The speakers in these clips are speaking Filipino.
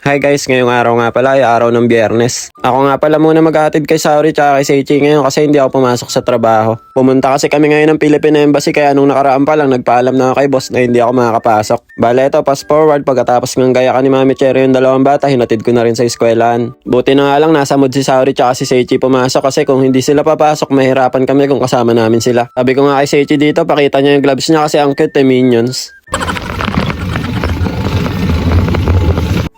Hi guys, ngayong araw nga pala ay araw ng biyernes. Ako nga pala muna maghahatid kay Sauri tsaka kay Seichi ngayon kasi hindi ako pumasok sa trabaho. Pumunta kasi kami ngayon ng Philippine Embassy kaya nung nakaraan pa lang nagpaalam na kay boss na hindi ako makakapasok. Bale ito, fast forward pagkatapos ng gaya ka ni Mami Cherry yung dalawang bata, hinatid ko na rin sa eskwelahan. Buti na nga lang nasa mood si Sauri tsaka si Seichi pumasok kasi kung hindi sila papasok mahirapan kami kung kasama namin sila. Sabi ko nga kay Seichi dito, pakita niya yung gloves niya kasi ang cute eh, minions.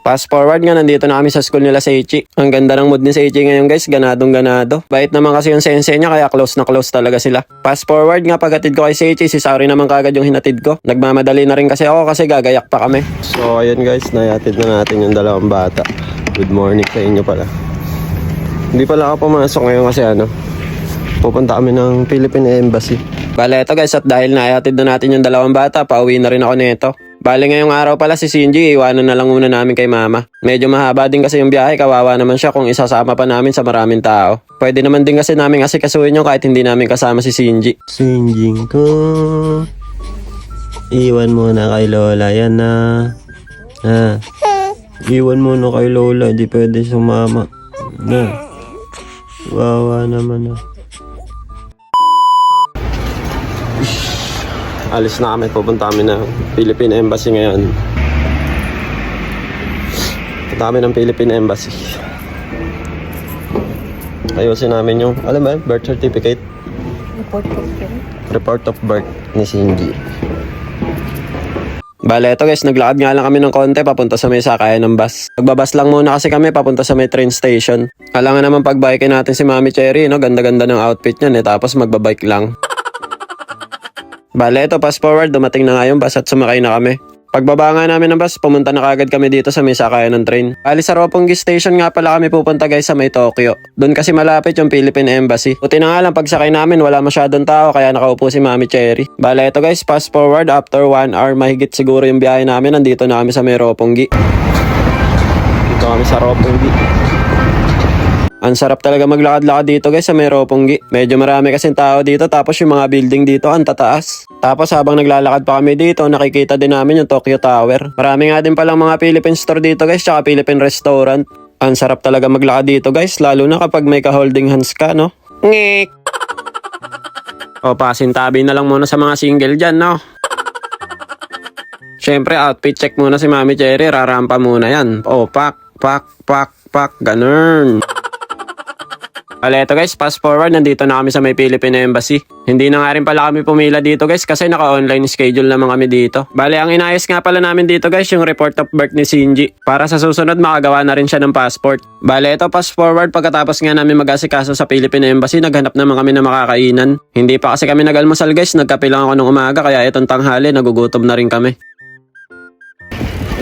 Fast forward nga, nandito na kami sa school nila Seichi. Ang ganda ng mood ni Seichi ngayon guys, ganadong ganado. Bait naman kasi yung sensei niya kaya close na close talaga sila. Fast forward nga, paghatid ko kay Seichi, si Sauri naman kagad yung hinatid ko. Nagmamadali na rin kasi ako kasi gagayak pa kami. So ayun guys, nayatid na natin yung dalawang bata. Good morning sa inyo pala. Hindi pala ako pumasok ngayon kasi ano, pupunta kami ng Philippine Embassy. Bale, ito guys, at dahil nayatid na natin yung dalawang bata, pauwi na rin ako nito. Bale, ngayong araw pala si Shinji, iwanan na lang muna namin kay mama. Medyo mahaba din kasi yung biyahe, kawawa naman siya kung isasama pa namin sa maraming tao. Pwede naman din kasi namin asikasuhin yun kahit hindi namin kasama si Shinji. Shinji ko, iwan mo na kay Lola yan na. Ha? Iwan mo na kay Lola, di pwede sumama. Na. Wawa naman na. Alis na kami, pupunta kami ng Philippine Embassy ngayon. Punta kami ng Philippine Embassy. Ayusin namin yung, alam ba, birth certificate, Report ko yun. report of birth ni Shinji. Bale, eto guys, naglakad nga lang kami ng konti papunta sa may sakayan ng bus. Nagbabas lang muna kasi kami papunta sa may train station. Alangan naman pagbike natin si Mami Cherry, no? Ganda-ganda ng outfit niyan eh, tapos magbabike lang. Bale, ito, fast forward, dumating na nga yung bus at sumakay na kami. Pagbaba nga namin ng bus, pumunta na kagad kami dito sa may sakayan ng train. Ali sa Roppongi Station nga pala kami pupunta guys sa may Tokyo. Doon kasi malapit yung Philippine Embassy. Buti na nga lang pagsakay namin wala masyadong tao kaya nakaupo si Mami Cherry. Bale, ito guys, fast forward after 1 hour mahigit siguro yung biyahe namin. Nandito na kami sa may Roppongi. Dito kami sa Roppongi. Ang sarap talaga maglakad-lakad dito guys sa may Roppongi. Medyo marami kasing tao dito tapos yung mga building dito ang tataas. Tapos habang naglalakad pa kami dito, nakikita din namin yung Tokyo Tower. Marami nga din palang mga Philippine store dito guys, tsaka Philippine restaurant. Ang sarap talaga maglakad dito guys, lalo na kapag may ka-holding hands ka, no? Ngik! O, pasintabi na lang muna sa mga single dyan, no? Siyempre, outfit check muna si Mami Cherry, rarampa muna yan. O, pak, pak, pak, pak, ganun. Wala ito guys, fast forward, nandito na kami sa may Philippine Embassy. Hindi na nga rin pala kami pumila dito guys kasi naka-online schedule naman kami dito. Bale, ang inayos nga pala namin dito guys, yung report of birth ni Shinji. Para sa susunod, makagawa na rin siya ng passport. Bale, ito fast forward, pagkatapos nga namin mag-asikaso sa Philippine Embassy, naghanap naman kami ng makakainan. Hindi pa kasi kami nag-almusal guys, nagkape lang ako nung umaga, kaya itong tanghali, nagugutom na rin kami.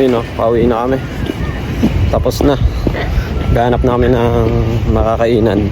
Ayun o, pauwi na kami. Tapos na. Gahanap na kami ng makakainan.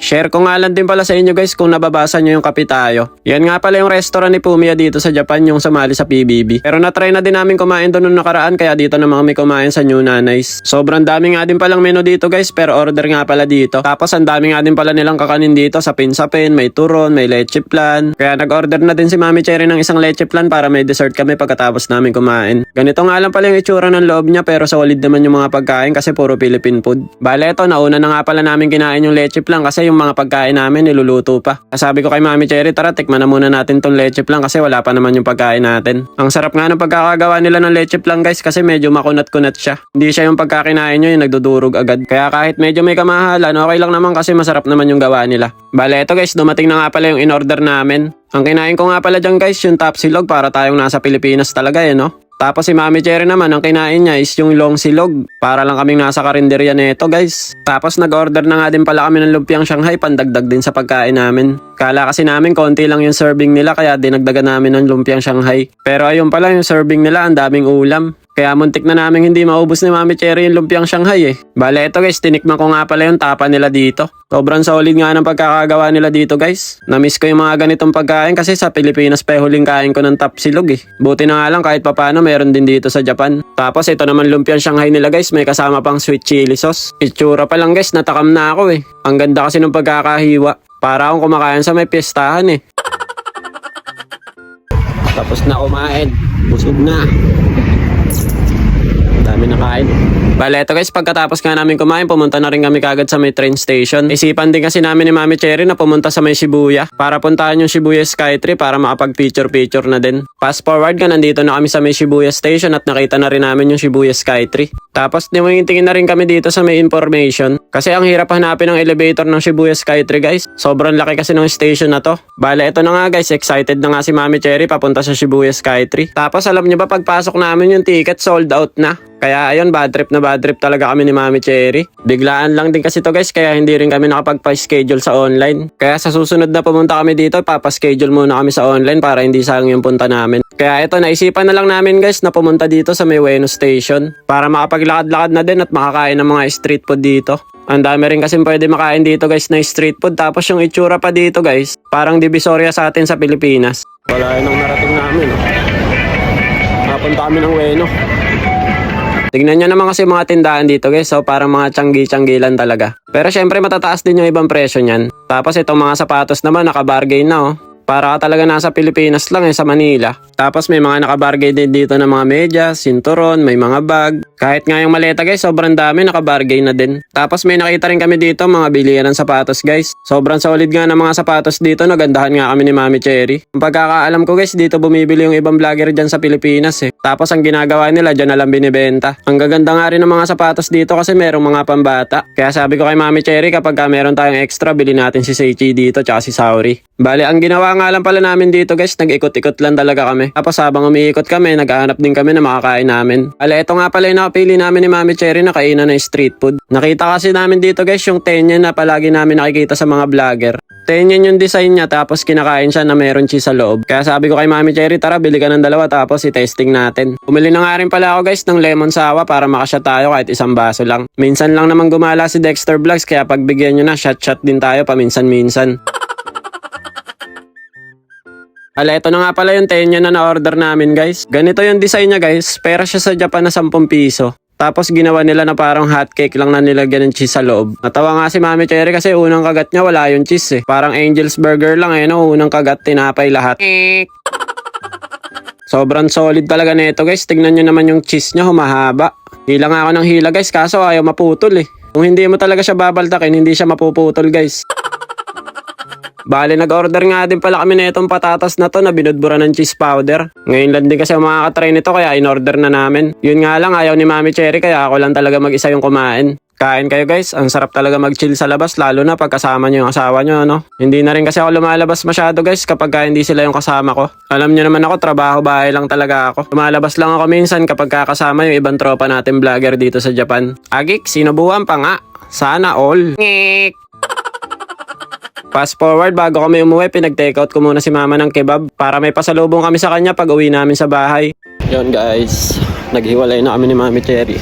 Share ko nga lang din pala sa inyo guys kung nababasa nyo yung kape tayo. Yan nga pala yung restaurant ni Pumiya dito sa Japan yung sumali sa PBB. Pero natry na din namin kumain doon nung nakaraan kaya dito naman kami kumain sa New Nanay's. Sobrang dami nga din palang menu dito guys pero order nga pala dito. Tapos ang dami nga din pala nilang kakanin dito sa pinsapin, may turon, may leche plan. Kaya nag-order na din si Mami Cherry ng isang leche plan para may dessert kami pagkatapos namin kumain. Ganito nga lang pala yung itsura ng loob niya pero solid naman yung mga pagkain kasi puro Philippine food. Bale ito, nauna na nga pala namin kinain yung leche plan kasi yung mga pagkain namin niluluto pa. Sabi ko kay Mami Cherry, tara tikman na muna natin tong leche plan kasi wala pa naman yung pagkain natin. Ang sarap nga ng pagkakagawa nila ng leche plan guys kasi medyo makunat-kunat siya. Hindi siya yung pagkakinain nyo yung nagdudurog agad. Kaya kahit medyo may kamahalan, okay lang naman kasi masarap naman yung gawa nila. Bale ito guys, dumating na nga pala yung in-order namin. Ang kinain ko nga pala dyan guys, yung top silog para tayong nasa Pilipinas talaga eh no? Tapos si Mami Cherry naman, ang kinain niya is yung long silog. Para lang kaming nasa karinderya nito guys. Tapos nag-order na nga din pala kami ng lumpiang Shanghai, pandagdag din sa pagkain namin. Kala kasi namin konti lang yung serving nila kaya dinagdagan namin ng lumpiang Shanghai. Pero ayun pala yung serving nila, ang daming ulam. Kaya muntik na namin hindi maubos ni Mami Cherry yung lumpiang Shanghai eh. Bale ito guys, tinikman ko nga pala yung tapa nila dito. Sobrang solid nga ng pagkakagawa nila dito guys. Namiss ko yung mga ganitong pagkain kasi sa Pilipinas pa huling kain ko ng tapsilog eh. Buti na nga lang kahit papano meron din dito sa Japan. Tapos ito naman lumpiang Shanghai nila guys, may kasama pang sweet chili sauce. Itsura pa lang guys, natakam na ako eh. Ang ganda kasi ng pagkakahiwa. Para akong kumakain sa may piyestahan eh. Tapos na kumain. Busog na. Dami na kain. Bale, eto guys, pagkatapos nga namin kumain, pumunta na rin kami kagad sa may train station. Isipan din kasi namin ni Mami Cherry na pumunta sa may Shibuya para puntahan yung Shibuya Skytree para makapag-picture-picture na din. Fast forward nga, nandito na kami sa may Shibuya Station at nakita na rin namin yung Shibuya Skytree. Tapos tingin na rin kami dito sa may information kasi ang hirap hanapin ng elevator ng Shibuya Skytree guys. Sobrang laki kasi ng station na to. Bale, ito na nga guys, excited na nga si Mami Cherry papunta sa Shibuya Skytree. Tapos alam niyo ba pagpasok namin yung ticket sold out na. Kaya ayun, bad trip na bad trip talaga kami ni Mami Cherry. Biglaan lang din kasi to guys, kaya hindi rin kami nakapagpa-schedule sa online. Kaya sa susunod na pumunta kami dito, papaschedule muna kami sa online para hindi sayang yung punta namin. Kaya ito, naisipan na lang namin guys na pumunta dito sa may Ueno Station para makapaglakad-lakad na din at makakain ng mga street food dito. Ang dami rin kasi pwede makain dito guys na street food. Tapos yung itsura pa dito guys, parang divisoria sa atin sa Pilipinas. Wala yun ang narating namin. Napunta kami ng Ueno. Tignan nyo naman kasi mga tindahan dito guys. So parang mga tiyanggi-tiyanggilan talaga. Pero syempre matataas din yung ibang presyo niyan. Tapos itong mga sapatos naman nakabargain na oh. Para ka talaga nasa Pilipinas lang eh, sa Manila. Tapos may mga nakabargain din dito ng mga medyas, sinturon, may mga bag. Kahit nga yung maleta guys, sobrang dami, nakabargain na din. Tapos may nakita rin kami dito, mga bilihan ng sapatos guys. Sobrang solid nga ng mga sapatos dito, nagandahan nga kami ni Mami Cherry. Ang pagkakaalam ko guys, dito bumibili yung ibang vlogger dyan sa Pilipinas eh. Tapos ang ginagawa nila, dyan na lang binibenta. Ang gaganda nga rin ng mga sapatos dito kasi merong mga pambata. Kaya sabi ko kay Mami Cherry, kapag ka meron tayong extra, bili natin si Seichi dito, tsaka si Sauri. Bale, ang ginawa nga lang pala namin dito guys, nag-ikot-ikot lang talaga kami. Tapos habang umiikot kami, naghahanap din kami na makakain namin. Bale, ito nga pala yung nakapili namin ni Mami Cherry na kainan ng street food. Nakita kasi namin dito guys yung tenyen na palagi namin nakikita sa mga vlogger. Tenyen yung design niya tapos kinakain siya na meron cheese sa loob. Kaya sabi ko kay Mami Cherry, tara bili ka ng dalawa tapos i-testing natin. Bumili na nga rin pala ako guys ng lemon sawa para makasya tayo kahit isang baso lang. Minsan lang naman gumala si Dexter Vlogs kaya pagbigyan nyo na shot-shot din tayo paminsan-minsan. Ala, ito na nga pala yung tenyo na na-order namin guys. Ganito yung design niya guys, pera siya sa Japan na 10 piso. Tapos ginawa nila na parang hotcake lang na nilagyan ng cheese sa loob. Natawa nga si Mami Cherry kasi unang kagat niya wala yung cheese eh. Parang Angel's Burger lang eh no, unang kagat tinapay lahat. Sobrang solid talaga nito guys. Tignan nyo naman yung cheese niya humahaba. Hila nga ako ng hila guys kaso ayaw maputol eh. Kung hindi mo talaga siya babaltakin, hindi siya mapuputol guys. Bale, nag-order nga din pala kami na itong patatas na to na binudbura ng cheese powder. Ngayon lang din kasi makakatry nito kaya in-order na namin. Yun nga lang, ayaw ni Mami Cherry kaya ako lang talaga mag-isa yung kumain. Kain kayo guys, ang sarap talaga mag-chill sa labas lalo na pag kasama nyo yung asawa nyo ano. Hindi na rin kasi ako lumalabas masyado guys kapag ka hindi sila yung kasama ko. Alam nyo naman ako, trabaho bahay lang talaga ako. Lumalabas lang ako minsan kapag kakasama yung ibang tropa natin vlogger dito sa Japan. Agik, sinubuhan pa nga. Sana all. Ngik! Fast forward, bago kami umuwi, pinag-take out ko muna si mama ng kebab para may pasalubong kami sa kanya pag uwi namin sa bahay. Yon guys, naghiwalay na kami ni Mami Cherry.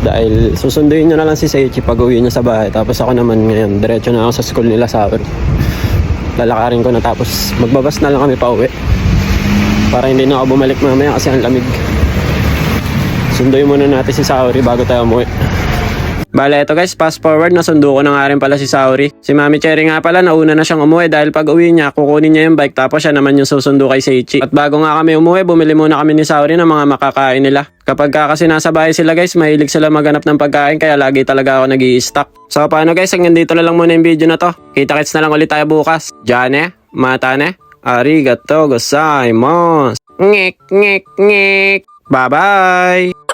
Dahil susunduin nyo na lang si Seichi pag uwi niya sa bahay. Tapos ako naman ngayon, diretso na ako sa school nila sa Lalakarin ko na tapos magbabas na lang kami pa uwi. Para hindi na ako bumalik mamaya kasi ang lamig. Sunduin muna natin si Saori bago tayo umuwi. Bale, ito guys, fast forward, nasundo ko na nga rin pala si Sauri. Si Mami Cherry nga pala, nauna na siyang umuwi dahil pag uwi niya, kukunin niya yung bike tapos siya naman yung susundo kay Seichi. At bago nga kami umuwi, bumili muna kami ni Sauri ng mga makakain nila. Kapag ka kasi nasa bahay sila guys, mahilig sila maganap ng pagkain kaya lagi talaga ako nag stock So paano guys, hanggang dito na lang muna yung video na to. Kita-kits na lang ulit tayo bukas. Jane, matane, arigato gozaimasu. Ngek, ngek, ngek. Bye-bye!